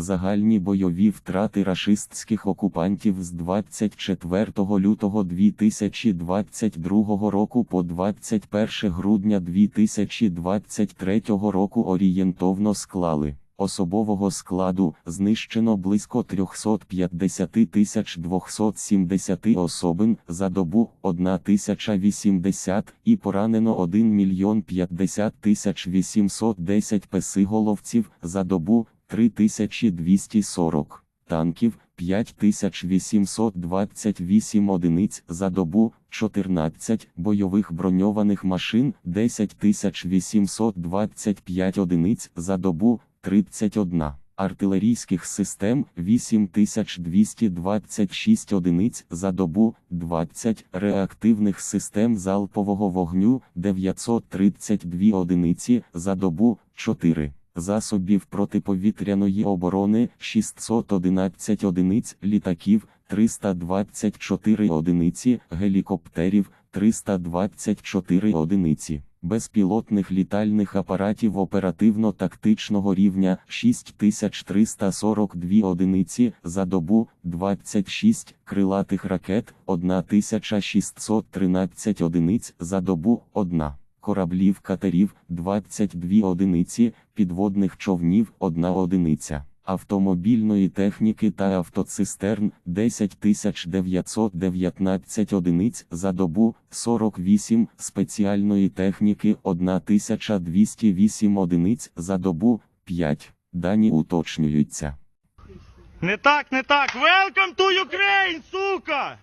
Загальні бойові втрати рашистських окупантів з 24 лютого 2022 року по 21 грудня 2023 року орієнтовно склали. Особового складу знищено близько 350 тисяч 270 особин за добу 1080 і поранено 1 мільйон 50 тисяч 810 песиголовців за добу 3240 танків 5828 одиниць за добу 14 бойових броньованих машин 10825 одиниць за добу 31 артилерійських систем 8226 одиниць за добу 20 реактивних систем залпового вогню 932 одиниці за добу 4 засобів протиповітряної оборони 611 одиниць літаків 324 одиниці гелікоптерів 324 одиниці безпілотних літальних апаратів оперативно-тактичного рівня 6342 одиниці за добу 26 крилатих ракет 1613 одиниць за добу 1 кораблів катерів 22 одиниці, підводних човнів 1 одиниця, автомобільної техніки та автоцистерн 10919 одиниць за добу, 48 спеціальної техніки 1208 одиниць за добу, 5. Дані уточнюються. Не так, не так. Welcome to Ukraine, сука!